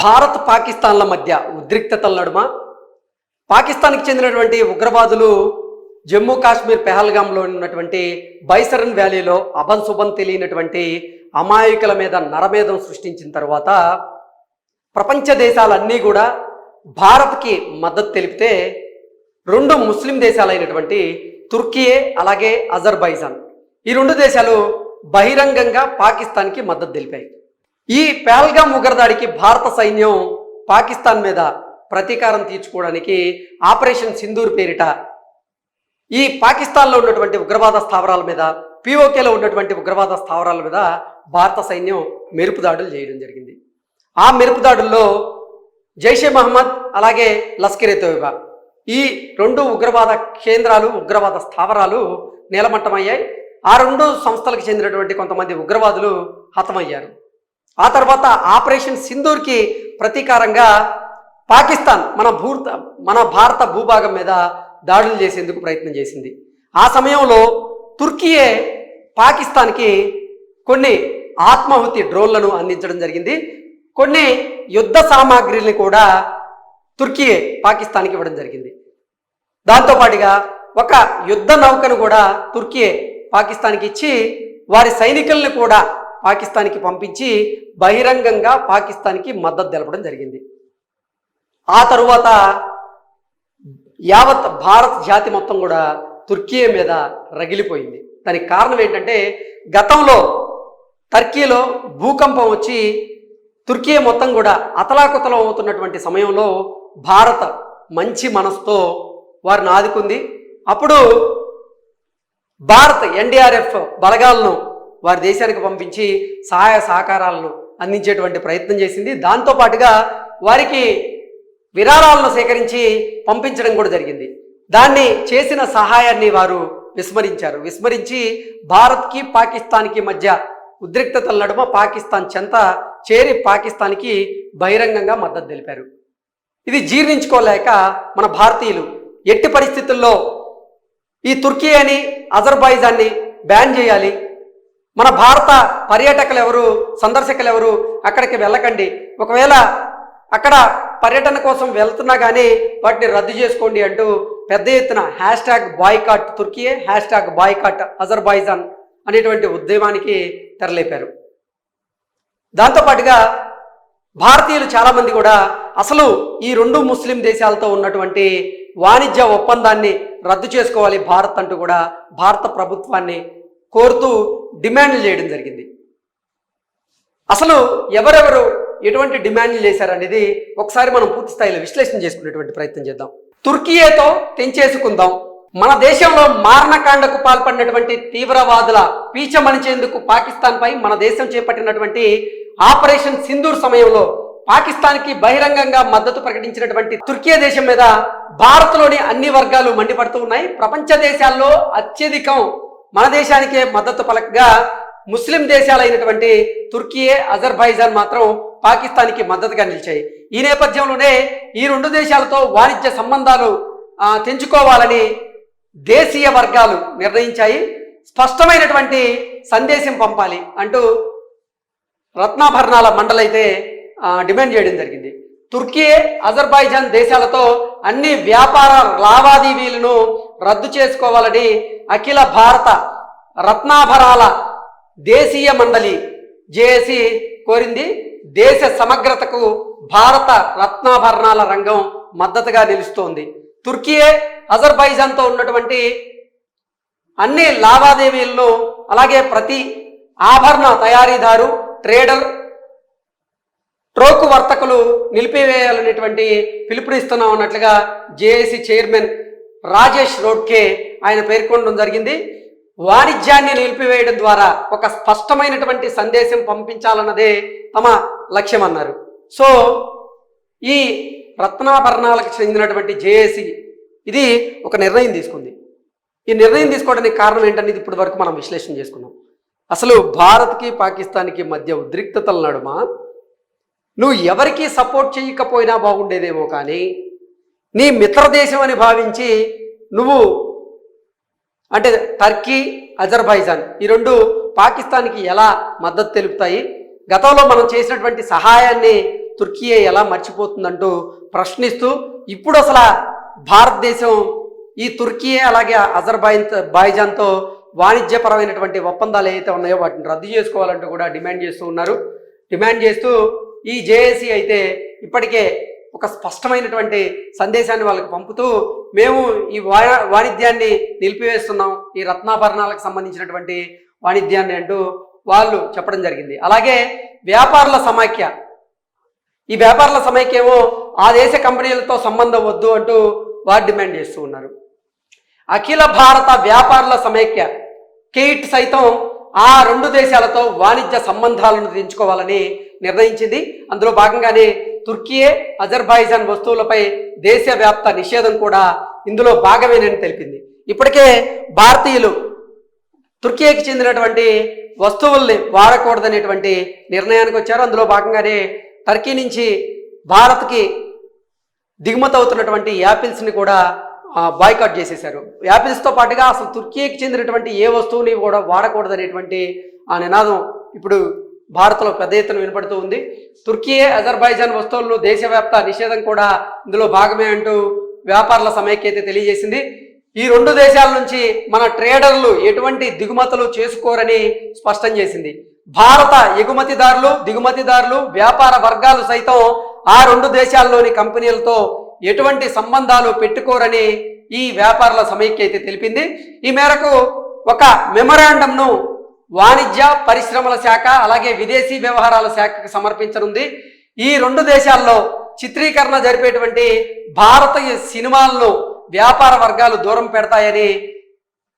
భారత్ పాకిస్తాన్ల మధ్య ఉద్రిక్తతల నడుమ. పాకిస్తాన్కి చెందినటువంటి ఉగ్రవాదులు జమ్మూ కాశ్మీర్ పెహల్గాంలో ఉన్నటువంటి బైసరన్ వ్యాలీలో అభంశుభం తెలియనటువంటి అమాయకుల మీద నరమేధం సృష్టించిన తర్వాత ప్రపంచ దేశాలన్నీ కూడా భారత్కి మద్దతు తెలిపితే రెండు ముస్లిం దేశాలైనటువంటి తుర్కియే అలాగే అజర్బైజాన్. ఈ రెండు దేశాలు బహిరంగంగా పాకిస్తాన్కి మద్దతు తెలిపాయి. ఈ పేల్గా ఉగ్రదాడికి భారత సైన్యం పాకిస్తాన్ మీద ప్రతీకారం తీర్చుకోవడానికి ఆపరేషన్ సింధూర్ పేరిట ఈ పాకిస్తాన్లో ఉన్నటువంటి ఉగ్రవాద స్థావరాల మీద పిఓకేలో ఉన్నటువంటి ఉగ్రవాద స్థావరాల మీద భారత సైన్యం మెరుపుదాడులు చేయడం జరిగింది. ఆ మెరుపుదాడుల్లో జైషే మహమ్మద్ అలాగే లస్కరే తోయిబా ఈ రెండు ఉగ్రవాద కేంద్రాలు ఉగ్రవాద స్థావరాలు నేలమట్టమయ్యాయి. ఆ రెండు సంస్థలకు చెందినటువంటి కొంతమంది ఉగ్రవాదులు హతమయ్యారు. ఆ తర్వాత ఆపరేషన్ సింధూర్కి ప్రతీకారంగా పాకిస్తాన్ మన భూత మన భారత భూభాగం మీద దాడులు చేసేందుకు ప్రయత్నం చేసింది. ఆ సమయంలో తుర్కీయే పాకిస్తాన్కి కొన్ని ఆత్మాహుతి డ్రోన్లను అందించడం జరిగింది. కొన్ని యుద్ధ సామాగ్రిని కూడా తుర్కీయే పాకిస్తాన్కి ఇవ్వడం జరిగింది. దాంతోపాటుగా ఒక యుద్ధ నౌకను కూడా తుర్కీయే పాకిస్తాన్కి ఇచ్చి వారి సైనికుల్ని కూడా పాకిస్తాన్కి పంపించి బహిరంగంగా పాకిస్తాన్కి మద్దతు తెలపడం జరిగింది. ఆ తరువాత యావత్ భారత్ జాతి మొత్తం కూడా తుర్కీ మీద రగిలిపోయింది. దానికి కారణం ఏంటంటే గతంలో టర్కీలో భూకంపం వచ్చి తుర్కీ మొత్తం కూడా అతలాకుతలం అవుతున్నటువంటి సమయంలో భారత్ మంచి మనసుతో వారిని ఆదుకుంది. అప్పుడు భారత్ ఎన్డీఆర్ఎఫ్ బలగాలను వారి దేశానికి పంపించి సహాయ సహకారాలను అందించేటువంటి ప్రయత్నం చేసింది. దాంతోపాటుగా వారికి విరాళాలను సేకరించి పంపించడం కూడా జరిగింది. దాన్ని చేసిన సహాయాన్ని వారు విస్మరించారు. విస్మరించి భారత్కి పాకిస్తాన్కి మధ్య ఉద్రిక్తతల నడుమ పాకిస్తాన్ చెంత చేరి పాకిస్తాన్కి బహిరంగంగా మద్దతు తెలిపారు. ఇది జీర్ణించుకోలేక మన భారతీయులు ఎట్టి పరిస్థితుల్లో ఈ తుర్కీ అని అజర్బైజాన్ని బ్యాన్ చేయాలి మన భారత పర్యాటకులు ఎవరు సందర్శకులు ఎవరు అక్కడికి వెళ్ళకండి. ఒకవేళ అక్కడ పర్యటన కోసం వెళ్తున్నా కానీ వాటిని రద్దు చేసుకోండి అంటూ పెద్ద ఎత్తున hashtag boycott Turkiye hashtag boycott Azerbaijan అనేటువంటి ఉద్యమానికి తెరలేపారు. దాంతోపాటుగా భారతీయులు చాలామంది కూడా అసలు ఈ రెండు ముస్లిం దేశాలతో ఉన్నటువంటి వాణిజ్య ఒప్పందాన్ని రద్దు చేసుకోవాలి భారత్ అంటూ కూడా భారత ప్రభుత్వాన్ని కోరుతూ డిమాండ్లు చేయడం జరిగింది. అసలు ఎవరెవరు ఎటువంటి డిమాండ్లు చేశారనేది ఒకసారి మనం పూర్తి స్థాయిలో విశ్లేషణ చేసుకునేటువంటి ప్రయత్నం చేద్దాం. తుర్కీయేతో తెంచేసుకుందాం. మన దేశంలో మారణకాండకు పాల్పడినటువంటి తీవ్రవాదుల పీచమణిచేందుకు పాకిస్తాన్ పై మన దేశం చేపట్టినటువంటి ఆపరేషన్ సింధూర్ సమయంలో పాకిస్తాన్కి బహిరంగంగా మద్దతు ప్రకటించినటువంటి తుర్కియా దేశం మీద భారత్లోని అన్ని వర్గాలు మండిపడుతూ ఉన్నాయి. ప్రపంచ దేశాల్లో అత్యధికం మన దేశానికే మద్దతు పలకగా ముస్లిం దేశాలైనటువంటి తుర్కీయే అజర్బైజాన్ మాత్రం పాకిస్తాన్కి మద్దతుగా నిలిచాయి. ఈ నేపథ్యంలోనే ఈ రెండు దేశాలతో వాణిజ్య సంబంధాలు తెంచుకోవాలని దేశీయ వర్గాలు నిర్ణయించాయి. స్పష్టమైనటువంటి సందేశం పంపాలి అంటూ రత్నాభరణాల మండలైతే డిమాండ్ చేయడం జరిగింది. తుర్కీ అజర్బైజాన్ దేశాలతో అన్ని వ్యాపార లావాదేవీలను రద్దు చేసుకోవాలని అఖిల భారత రత్నాభరాల దేశీయ మండలి జేసి కోరింది. దేశ సమగ్రతకు భారత రత్నాభరణాల రంగం మద్దతుగా నిలుస్తోంది. తుర్కియే అజర్బైజాన్తో ఉన్నటువంటి అన్ని లావాదేవీలను అలాగే ప్రతి ఆభరణ తయారీదారు ట్రేడర్ ట్రోకు వర్తకులు నిలిపివేయాలనేటువంటి పిలుపునిస్తున్నాం అన్నట్లుగా జేఏసీ చైర్మన్ రాజేష్ రోడ్కే ఆయన పేర్కొనడం జరిగింది. వాణిజ్యాన్ని నిలిపివేయడం ద్వారా ఒక స్పష్టమైనటువంటి సందేశం పంపించాలన్నదే తమ లక్ష్యం అన్నారు సో ఈ రత్నాభరణాలకు చెందినటువంటి జేఏసీ ఇది ఒక నిర్ణయం తీసుకుంది. ఈ నిర్ణయం తీసుకోవడానికి కారణం ఏంటనేది ఇప్పటి వరకు మనం విశ్లేషణ చేసుకున్నాం. అసలు భారత్కి పాకిస్తాన్కి మధ్య ఉద్రిక్తతల నడుమ? నువ్వు ఎవరికీ సపోర్ట్ చేయకపోయినా బాగుండేదేమో కానీ నీ మిత్రదేశం అని భావించి నువ్వు అంటే టర్కీ అజర్బైజాన్ ఈ రెండు పాకిస్తాన్కి ఎలా మద్దతు తెలుపుతాయి? గతంలో మనం చేసినటువంటి సహాయాన్ని తుర్కియే ఎలా మర్చిపోతుందంటూ ప్రశ్నిస్తూ ఇప్పుడు అసలు భారతదేశం ఈ తుర్కీయే అలాగే అజర్బైన్ బాయిజాన్తో వాణిజ్యపరమైనటువంటి ఒప్పందాలు ఏవైతే ఉన్నాయో వాటిని రద్దు చేసుకోవాలంటూ కూడా డిమాండ్ చేస్తూ ఉన్నారు. డిమాండ్ చేస్తూ ఈ జేఏసీ అయితే ఇప్పటికే ఒక స్పష్టమైనటువంటి సందేశాన్ని వాళ్ళకి పంపుతూ మేము ఈ వాణిజ్యాన్ని నిలిపివేస్తున్నాం. ఈ రత్నాభరణాలకు సంబంధించినటువంటి వాణిజ్యాన్ని అంటూ వాళ్ళు చెప్పడం జరిగింది. అలాగే వ్యాపారుల సమాఖ్య. ఈ వ్యాపారుల సమైక్య ఏమో ఆ దేశ కంపెనీలతో సంబంధం వద్దు అంటూ వారు డిమాండ్ చేస్తూ ఉన్నారు. అఖిల భారత వ్యాపారుల సమైక్య కేయిట్ సైతం ఆ రెండు దేశాలతో వాణిజ్య సంబంధాలను తెంచుకోవాలని నిర్ణయించింది. అందులో భాగంగానే తుర్కియే అజర్బైజాన్ వస్తువులపై దేశవ్యాప్త నిషేధం కూడా ఇందులో భాగమేనని తెలిపింది. ఇప్పటికే భారతీయులు తుర్కియాకి చెందినటువంటి వస్తువుల్ని వాడకూడదనేటువంటి నిర్ణయానికి వచ్చారు. అందులో భాగంగానే టర్కీ నుంచి భారత్కి దిగుమతి అవుతున్నటువంటి యాపిల్స్ని కూడా బాయ్కాట్ చేసేశారు. యాపిల్స్తో పాటుగా అసలు తుర్కీకి చెందినటువంటి ఏ వస్తువుని కూడా వాడకూడదనేటువంటి ఆ నినాదం ఇప్పుడు భారత్లో పెద్ద ఎత్తున వినపడుతూ ఉంది. తుర్కీయే అజర్బైజాన్ వస్తువులను దేశవ్యాప్త నిషేధం కూడా ఇందులో భాగమే అంటూ వ్యాపారుల సమైక్య తెలియజేసింది. ఈ రెండు దేశాల నుంచి మన ట్రేడర్లు ఎటువంటి దిగుమతులు చేసుకోరని స్పష్టం చేసింది. భారత ఎగుమతిదారులు దిగుమతిదారులు వ్యాపార వర్గాలు సైతం ఆ రెండు దేశాల్లోని కంపెనీలతో ఎటువంటి సంబంధాలు పెట్టుకోరని ఈ వ్యాపారుల సమైక్య అయితే తెలిపింది. ఈ మేరకు ఒక మెమరాండంను వాణిజ్య పరిశ్రమల శాఖ అలాగే విదేశీ వ్యవహారాల శాఖకు సమర్పించనుంది. ఈ రెండు దేశాల్లో చిత్రీకరణ జరిపేటువంటి భారతీయ సినిమాలను వ్యాపార వర్గాలు దూరం పెడతాయని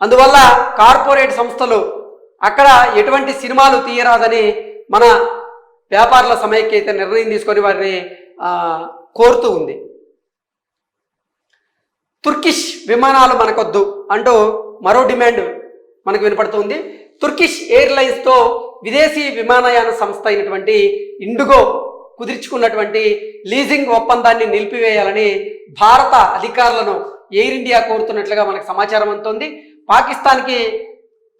అందువల్ల కార్పొరేట్ సంస్థలు అక్కడ ఎటువంటి సినిమాలు తీయరాదని మన వ్యాపారుల సమైక్య అయితే నిర్ణయం తీసుకొని వారిని కోరుతూ ఉంది. తుర్కిష్ విమానాలు మనకొద్దు అంటూ మరో డిమాండ్ మనకు వినపడుతుంది తుర్కిష్ ఎయిర్లైన్స్తో విదేశీ విమానయాన సంస్థ అయినటువంటి ఇండిగో కుదుర్చుకున్నటువంటి లీజింగ్ ఒప్పందాన్ని నిలిపివేయాలని భారత అధికారులను ఎయిర్ ఇండియా కోరుతున్నట్లుగా మనకు సమాచారం అందుతోంది. పాకిస్తాన్కి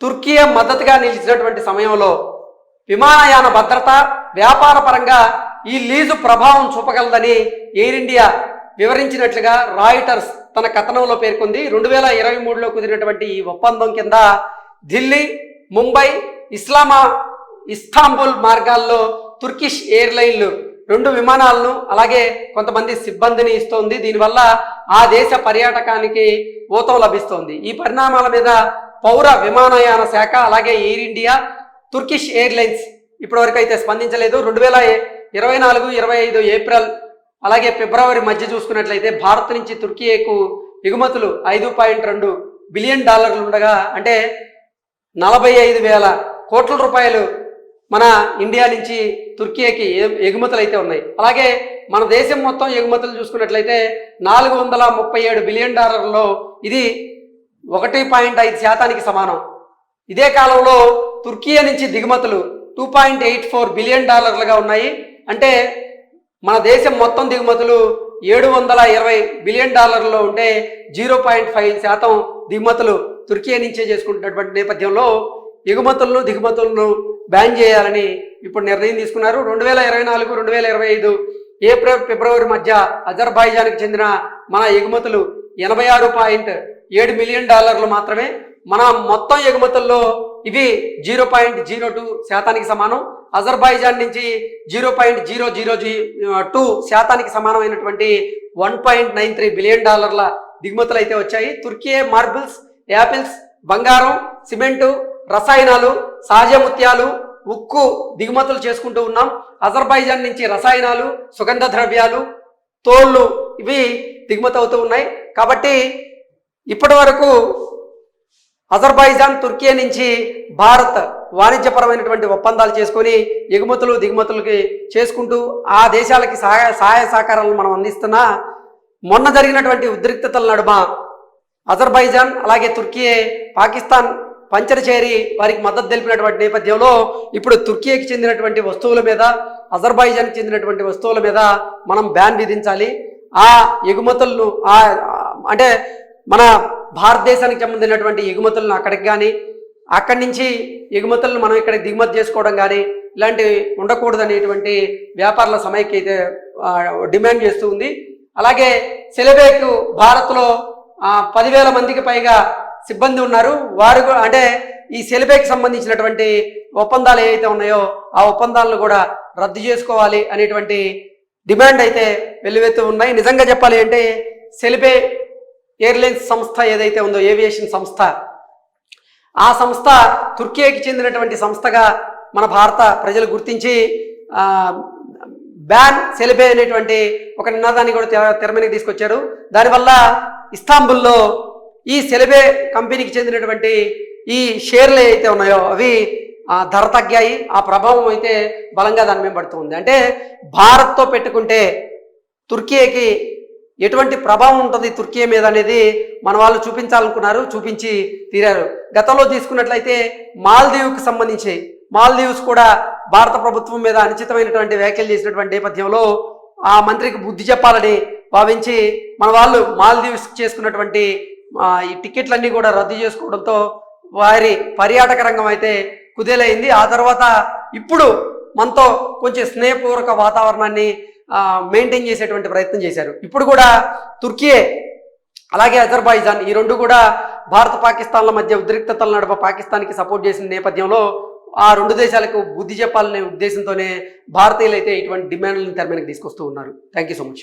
తుర్కియా మద్దతుగా నిలిచినటువంటి సమయంలో విమానయాన భద్రత వ్యాపార పరంగా ఈ లీజు ప్రభావం చూపగలదని ఎయిర్ ఇండియా వివరించినట్లుగా రాయిటర్స్ తన కథనంలో పేర్కొంది. రెండు వేల ఇరవై మూడులో కుదిరినటువంటి ఈ ఒప్పందం కింద ఢిల్లీ ముంబై ఇస్లామా ఇస్తాంబుల్ మార్గాల్లో తుర్కిష్ ఎయిర్లైన్లు రెండు విమానాలను అలాగే కొంతమంది సిబ్బందిని ఇస్తోంది. దీనివల్ల ఆ దేశ పర్యాటకానికి ఊతం లభిస్తోంది. ఈ పరిణామాల మీద పౌర విమానయాన శాఖ అలాగే ఎయిర్ ఇండియా తుర్కిష్ ఎయిర్లైన్స్ ఇప్పటివరకు అయితే స్పందించలేదు. రెండు వేల ఇరవై నాలుగు ఇరవై ఐదు ఏప్రిల్ అలాగే ఫిబ్రవరి మధ్య చూసుకున్నట్లయితే భారత్ నుంచి తుర్కీకు ఎగుమతులు ఐదు పాయింట్ రెండు బిలియన్ డాలర్లు ఉండగా అంటే నలభై ఐదు వేల కోట్ల రూపాయలు మన ఇండియా నుంచి తుర్కీకి ఎగుమతులు అయితే ఉన్నాయి. అలాగే మన దేశం మొత్తం ఎగుమతులు చూసుకున్నట్లయితే నాలుగు వందల ముప్పై ఏడు బిలియన్ డాలర్లలో ఇది ఒకటి పాయింట్ ఐదు శాతానికి సమానం. ఇదే కాలంలో తుర్కీ నుంచి దిగుమతులు two point eight four billion డాలర్లుగా ఉన్నాయి. అంటే మన దేశం మొత్తం దిగుమతులు ఏడు వందల ఇరవై బిలియన్ డాలర్లలో ఉంటే జీరో పాయింట్ ఫైవ్ శాతం దిగుమతులు తుర్కియా నుంచే చేసుకుంటున్నటువంటి నేపథ్యంలో ఎగుమతులను దిగుమతులను బ్యాన్ చేయాలని ఇప్పుడు నిర్ణయం తీసుకున్నారు. రెండు వేల ఇరవై నాలుగు రెండు వేల ఇరవై ఐదు ఏప్రిల్ ఫిబ్రవరి మధ్య అజర్బాయిజాన్కి చెందిన మన ఎగుమతులు ఎనభై ఆరు పాయింట్ ఏడు మిలియన్ డాలర్లు మాత్రమే. మన మొత్తం ఎగుమతుల్లో ఇవి జీరో పాయింట్ జీరో టూ శాతానికి సమానం. అజర్బైజాన్ నుంచి జీరో పాయింట్ జీరో జీరో జీ టూ శాతానికి సమానమైనటువంటి one point nine three billion డాలర్ల దిగుమతులు అయితే వచ్చాయి. తుర్కియే మార్బుల్స్ యాపిల్స్ బంగారం సిమెంటు రసాయనాలు సహజ ముత్యాలు ఉక్కు దిగుమతులు చేసుకుంటూ ఉన్నాం. అజర్బైజాన్ నుంచి రసాయనాలు సుగంధ ద్రవ్యాలు తోళ్ళు ఇవి దిగుమతి అవుతూ ఉన్నాయి. కాబట్టి ఇప్పటి వరకు అజర్బైజాన్ తుర్కియా నుంచి భారత్ వాణిజ్యపరమైనటువంటి ఒప్పందాలు చేసుకొని ఎగుమతులు దిగుమతులకి చేసుకుంటూ ఆ దేశాలకి సహాయ సహాయ సహకారాలను మనం అందిస్తున్నా. మొన్న జరిగినటువంటి ఉద్రిక్తతల నడుమ అజర్బైజాన్ అలాగే తుర్కీ పాకిస్తాన్ పంచర్ చేరి వారికి మద్దతు తెలిపినటువంటి నేపథ్యంలో ఇప్పుడు తుర్కీకి చెందినటువంటి వస్తువుల మీద అజర్బైజాన్కి చెందినటువంటి వస్తువుల మీద మనం బ్యాన్ విధించాలి. ఆ ఎగుమతులను ఆ అంటే మన భారతదేశానికి సంబంధించినటువంటి ఎగుమతులను అక్కడికి కానీ అక్కడి నుంచి ఎగుమతులను మనం ఇక్కడ దిగుమతి చేసుకోవడం కానీ ఇలాంటివి ఉండకూడదు అనేటువంటి వ్యాపారుల సమైక్య అయితే డిమాండ్ చేస్తూ ఉంది. అలాగే సెలబేక్ భారత్లో పదివేల మందికి పైగా సిబ్బంది ఉన్నారు. వారు కూడా అంటే ఈ సెలబేక్ సంబంధించినటువంటి ఒప్పందాలు ఏవైతే ఉన్నాయో ఆ ఒప్పందాలను కూడా రద్దు చేసుకోవాలి అనేటువంటి డిమాండ్ అయితే వెల్లువెత్తు ఉన్నాయి. నిజంగా చెప్పాలి అంటే సెలిబే ఎయిర్లైన్స్ సంస్థ ఏదైతే ఉందో ఏవియేషన్ సంస్థ ఆ సంస్థ తుర్కీకి చెందినటువంటి సంస్థగా మన భారత ప్రజలు గుర్తించి బ్యాన్ సెలిబే అనేటువంటి ఒక నినాదాన్ని కూడా తెర తెర మీదకి తీసుకొచ్చారు. దానివల్ల ఇస్తాంబుల్లో ఈ సెలబే కంపెనీకి చెందినటువంటి ఈ షేర్లు ఏవైతే ఉన్నాయో అవి ధర తగ్గాయి ఆ ప్రభావం అయితే బలంగా దాని మీద పడుతుంది అంటే భారత్తో పెట్టుకుంటే తుర్కీకి ఎటువంటి ప్రభావం ఉంటుంది తుర్కీ మీద అనేది మన వాళ్ళు చూపించాలనుకున్నారు చూపించి తీరారు. గతంలో తీసుకున్నట్లయితే మాల్దీవ్కి సంబంధించి మాల్దీవ్స్ కూడా భారత ప్రభుత్వం మీద అనుచితమైనటువంటి వ్యాఖ్యలు చేసినటువంటి నేపథ్యంలో ఆ మంత్రికి బుద్ధి చెప్పాలని భావించి మన వాళ్ళు మాల్దీవ్స్ చేసుకున్నటువంటి ఈ టికెట్లన్నీ కూడా రద్దు చేసుకోవడంతో వారి పర్యాటక రంగం అయితే కుదేలైంది. ఆ తర్వాత ఇప్పుడు మనతో కొంచెం స్నేహపూర్వక వాతావరణాన్ని మెయింటైన్ చేసేటువంటి ప్రయత్నం చేశారు. ఇప్పుడు కూడా తుర్కీయే అలాగే అజర్బైజాన్ ఈ రెండు కూడా భారత పాకిస్తాన్ల మధ్య ఉద్రిక్తతల నడప పాకిస్తాన్కి సపోర్ట్ చేసిన నేపథ్యంలో ఆ రెండు దేశాలకు బుద్ధి చెప్పాలనే ఉద్దేశంతోనే భారతీయులు అయితే ఇటువంటి డిమాండ్లను తెర మీదకి తీసుకొస్తూ ఉన్నారు. Thank you so much